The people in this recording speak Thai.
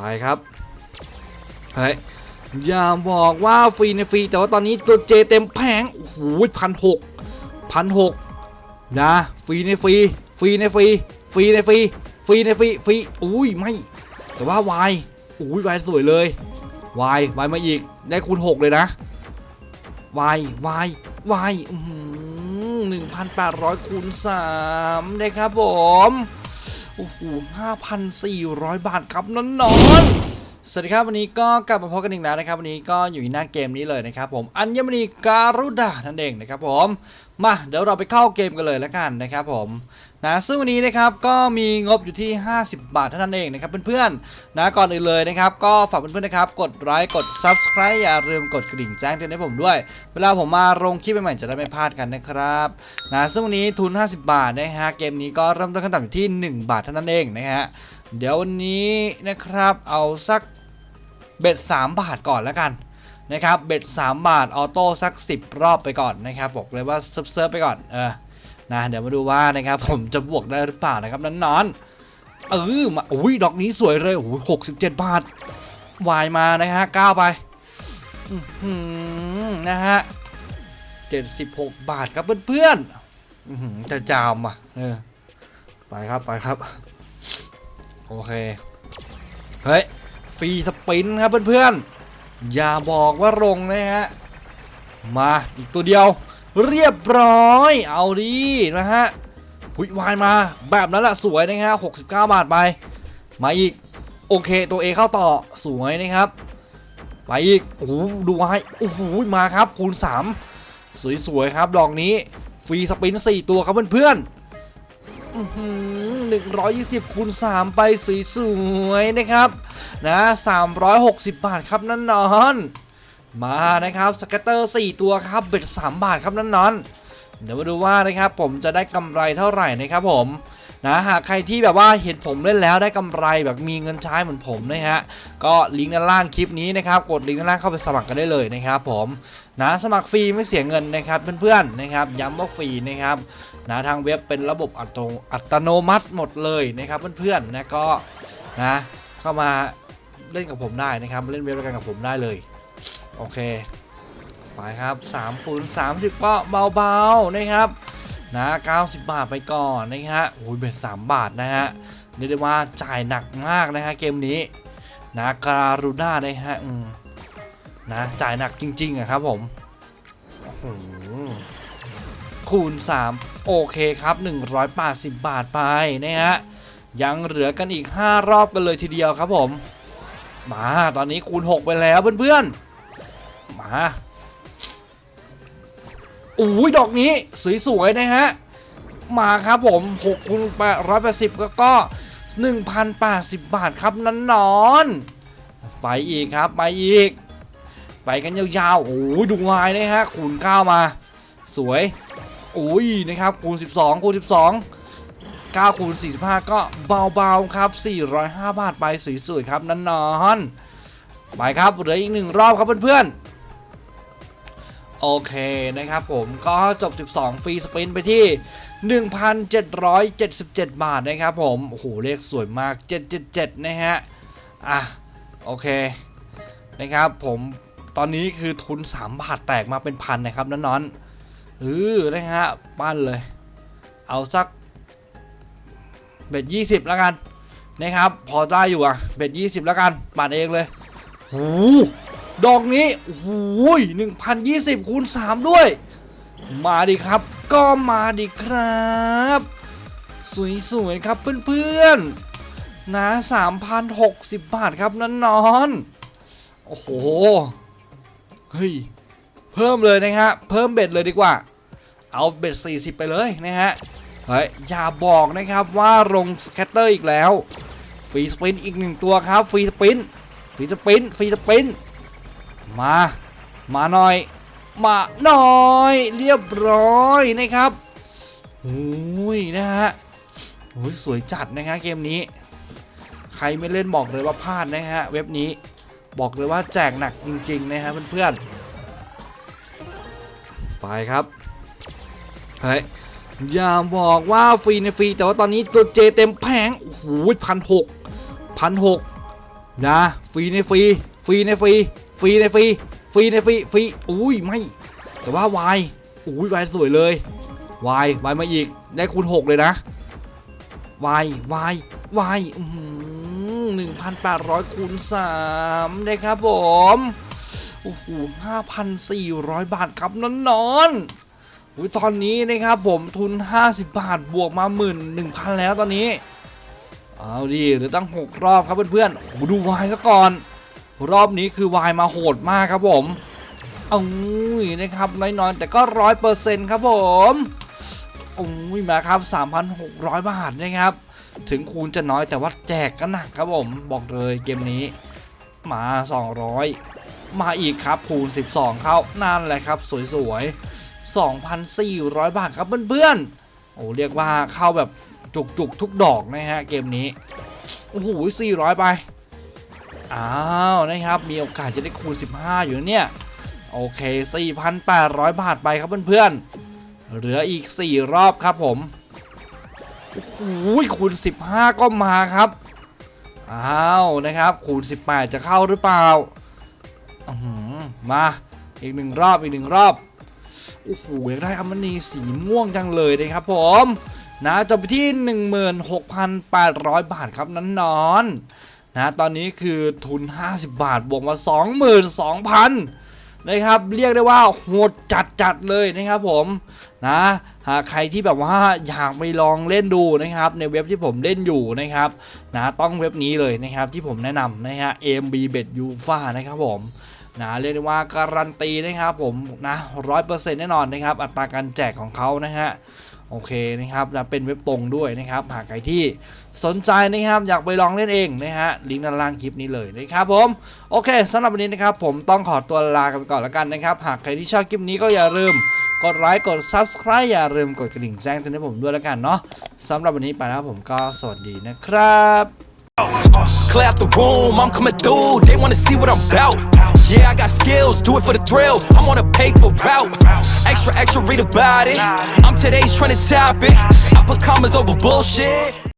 ไปครับเฮ้ยอย่าบอกว่าฟรีในฟรีแต่ว่าตอนนี้ตัวเจเต็มแผงโอ้โหพันหกพันหกนะฟรีในฟรีฟรีในฟรีฟรีในฟรีฟรีในฟรีฟรีอุ้ยไม่แต่ว่าวายอุ้ยวายสวยเลยวายวายมาอีกได้คูณหกเลยนะวายวายวายหนึ่งพันแปดร้อยคูณสามได้ครับผม โอ้โห5,400 บาทครับนอนนอนสวัสดีครับวันนี้ก็กลับมาพบกันอีกแล้วนะครับ วันนี้ก็อยู่ในหน้าเกมนี้เลยนะครับผมอัญมณีการุดานั่นเองนะครับผมมาเดี๋ยวเราไปเข้าเกมกันเลยแล้วกันนะครับผม นะซึ่งวันนี้นะครับก็มีงบอยู่ที่ 50 บาทเท่านั้นเองนะครับเพื่อนๆนะก่อนอื่นเลยนะครับก็ฝากเพื่อนๆนะครับกดไลค์กด Subscribe อย่าลืมกดกระดิ่งแจ้งเตือนให้ผมด้วย เวลาผมมาลงคลิปใหม่ๆจะได้ไม่พลาดกันนะครับนะซึ่งวันนี้ทุน 50 บาทนะฮะเกมนี้ก็เริ่มต้นขั้นต่ำอยู่ที่ 1 บาทเท่านั้นเองนะฮะเดี๋ยววันนี้นะครับเอาสักเบ็ด3บาทก่อนแล้วกันนะครับเบ็ด3บาทออโต้สัก 10 รอบไปก่อนนะครับบอกเลยว่าเซิร์ฟไปก่อนเออ นะเดี๋ยวมาดูว่านะครับผมจะบวกได้หรือเปล่านะครับนอนๆเออมาอุ้ยดอกนี้สวยเลยโอ้โหหกสิบเจ็ดบาทวายมานะฮะก้าวไปอื้อหือนะฮะ76บาทครับเพื่อนๆอื้อหือจะจามอะเออไปครับไปครับ โอเค เฮ้ยฟรีสปินครับเพื่อนๆอย่าบอกว่าลงนะฮะมาอีกตัวเดียว เรียบร้อย เอาดีนะฮะหุยวายมาแบบนั้นแหละสวยนะฮะ69 บาทไป มาอีก โอเคตัวเอเข้าต่อสวยนะครับ ไปอีก โอ้โหดูไว้โอ้โหมาครับคูณ 3 สวยๆครับดอกนี้ ฟรีสปิน 4 ตัวครับเพื่อนๆอื้อหือ120คูณ3ไปสวยๆนะครับ นะ360บาทครับนั่นนอน มานะครับสเกตเตอร์ 4 ตัวครับเบ็ด3 บาทครับนั่นนอนเดี๋ยวมาดูว่านะครับผมจะได้กำไรเท่าไหร่นะครับผมนะหากใครที่แบบว่าเห็นผมเล่นแล้วได้กำไรแบบมีเงินใช้เหมือนผมนะฮะก็ลิงก์ด้านล่างคลิปนี้นะครับกดลิงก์ด้านล่างเข้าไปสมัครกันได้เลยนะครับผมนะสมัครฟรีไม่เสียเงินนะครับเพื่อนๆนะครับย้ำว่าฟรีนะครับนะทางเว็บเป็นระบบอัตโนอัตโนมัติหมดเลยนะครับเพื่อนๆนะก็นะเข้ามาเล่นกับผมได้นะครับเล่นเว็บเดียกันกับผมได้เลย โอเคไปครับ3คูณ30 ก็เบาๆนะครับนะ90 บาทไปก่อนนะฮะโอ้ยเบ็ด3บาทนะฮะเรียกได้ว่าจ่ายหนักมากนะฮะเกมนี้นะการุด้านะฮะนะจ่ายหนักจริงๆอะครับผมโอ้โหคูณ 3 โอเคครับ 180 บาทไปนะฮะยังเหลือกันอีก 5 รอบกันเลยทีเดียวครับผม มาตอนนี้คูณ 6 ไปแล้วเพื่อนๆ มาอุ้ยดอกนี้สวยๆนะฮะ มาครับผม6คูณ880ก็ก็1,080 บาทครับนั้นนอน ไปอีกครับไปอีก ไปกันยาวๆ โอ้ยดูวายนะฮะ คูณ9มา สวยโอ้ยนะครับคูณ 12คูณ 12 9คูณ45 ก็เบาๆครับ 405 บาทไปสวยๆครับนั้นนอน ไปครับเหลืออีกหนึ่งรอบครับเพื่อนๆ โอเคนะครับผมก็จบ 12 ฟรีสปินไปที่ 1,777 บาทนะครับผม โอ้โห เลขสวยมาก 777 นะฮะ อะ โอเค นะครับผมตอนนี้คือทุน 3 บาทแตกมาเป็นพันนะครับน้อนๆเออนะฮะ ปั้นเลย เอาสัก เบ็ด20แล้วกัน นะครับ พอได้อยู่อะ เบ็ด20แล้วกัน ปั่นเองเลยโอ้โห ดอกนี้หหนึ่งพันยี่สิบคูณสามด้วย มาดิครับ ก็มาดิครับ สวยๆครับเพื่อนๆนะสามพันหกสิบบาทครับนั่นนอน โอ้โห เฮ้ย เพิ่มเลยนะฮะ เพิ่มเบ็ดเลยดีกว่า เอาเบ็ด 40 ไปเลยนะฮะ เฮ้ย อย่าบอกนะครับว่าลงสแคตเตอร์อีกแล้ว ฟรีสปินอีกหนึ่งตัวครับ ฟรีสปิน ฟรีสปิน ฟรีสปิน มา มาหน่อย มาหน่อย เรียบร้อยนะครับโอ้ยนะฮะโอ้ยสวยจัดนะฮะเกมนี้ ใครไม่เล่นบอกเลยว่าพลาดนะฮะเว็บนี้บอกเลยว่าแจกหนักจริง ๆ นะฮะเพื่อนๆ ไปครับ เฮ้ย อย่าบอกว่าฟรีในฟรี แต่ว่าตอนนี้ตัวเจเต็มแผง โอ้โหพันหกพันหกนะ ฟรีในฟรี ฟรีในฟรี ฟรีในฟรีฟรีในฟรีฟรีอุ้ยไม่ แต่ว่าวายอุ้ยวายสวยเลยวายวายมาอีกได้คูณ6เลยนะวายวายวายหนึ่งพันแปดร้อยคูณสามได้ครับผมโอ้โหห้าพันสี่ร้อยบาทครับนอนนอนๆอุ้ยตอนนี้นะครับผมทุน 50 บาทบวกมาหมื่นหนึ่งพันแล้วตอนนี้ เอาดิเหรือตั้ง 6 รอบครับเพื่อนๆโอ้ดูวายซะก่อน รอบนี้คือวายมาโหดมากครับผมเอานะครับน้อยๆแต่ก็ร้อยเปอร์เซ็นต์ครับผมโอ้ยมาครับ 3,600 บาทนะครับ ถึงคูณจะน้อยแต่ว่าแจกก็หนักครับผมบอกเลยเกมนี้ มา 200 มาอีกครับคูณ 12 เข้านั่นแหละครับ สวยๆ 2,400 บาทครับเพื่อนๆโอ้เรียกว่าเข้าแบบจุกๆ ทุกดอกนะฮะเกมนี้ โอ้โห400 ไป อ้าวนะครับมีโอกาสจะได้คูณ 15 อยู่เนี่ยโอเค 4,800 บาทไปครับเพื่อนๆเหลืออีก 4 รอบครับผมโอ้โหคูณ 15 ก็มาครับอ้าวนะครับคูณ 18 จะเข้าหรือเปล่าอื้อหือมาอีกหนึ่งรอบอีกหนึ่งรอบโอ้โหอยากได้อัมมณีสีม่วงจังเลยนะครับผมนะจบไปที่ 16,800 บาทครับนั้นนอน นะตอนนี้คือทุน 50 บาท บวกมา 22,000นะครับเรียกได้ว่าโหดจัดจัดเลยนะครับผมนะหากใครที่แบบว่าอยากไปลองเล่นดูนะครับ ในเว็บที่ผมเล่นอยู่นะครับนะต้องเว็บนี้เลยนะครับที่ผมแนะนำนะฮะ AMB Bet Ufa นะครับผมนะเรียกได้ว่าการันตีนะครับผมนะร้อยเปอร์เซ็นต์แน่นอนนะครับ อัตราการแจกของเขานะฮะ โอเคนะครับนะเป็นเว็บตรงด้วยนะครับ หากใครที่สนใจนะครับอยากไปลองเล่นเองนะฮะลิงก์ด้านล่างคลิปนี้เลยนะครับผมโอเคสำหรับวันนี้นะครับผมต้องขอตัวลากันไปก่อนแล้วกันนะครับ หากใครที่ชอบคลิปนี้ก็อย่าลืมกดไลค์กด Subscribe อย่าลืมกดกระดิ่งแจ้งเตือนให้ผมด้วยแล้วกันเนาะสำหรับวันนี้ไปแล้วผมก็สวัสดีนะครับ Clear out the room, I'm coming through. They wanna see what I'm about. Yeah, I got skills, do it for the thrill. I'm on a paper route. Extra, extra, read about it. I'm today's trending topic. I put commas over bullshit.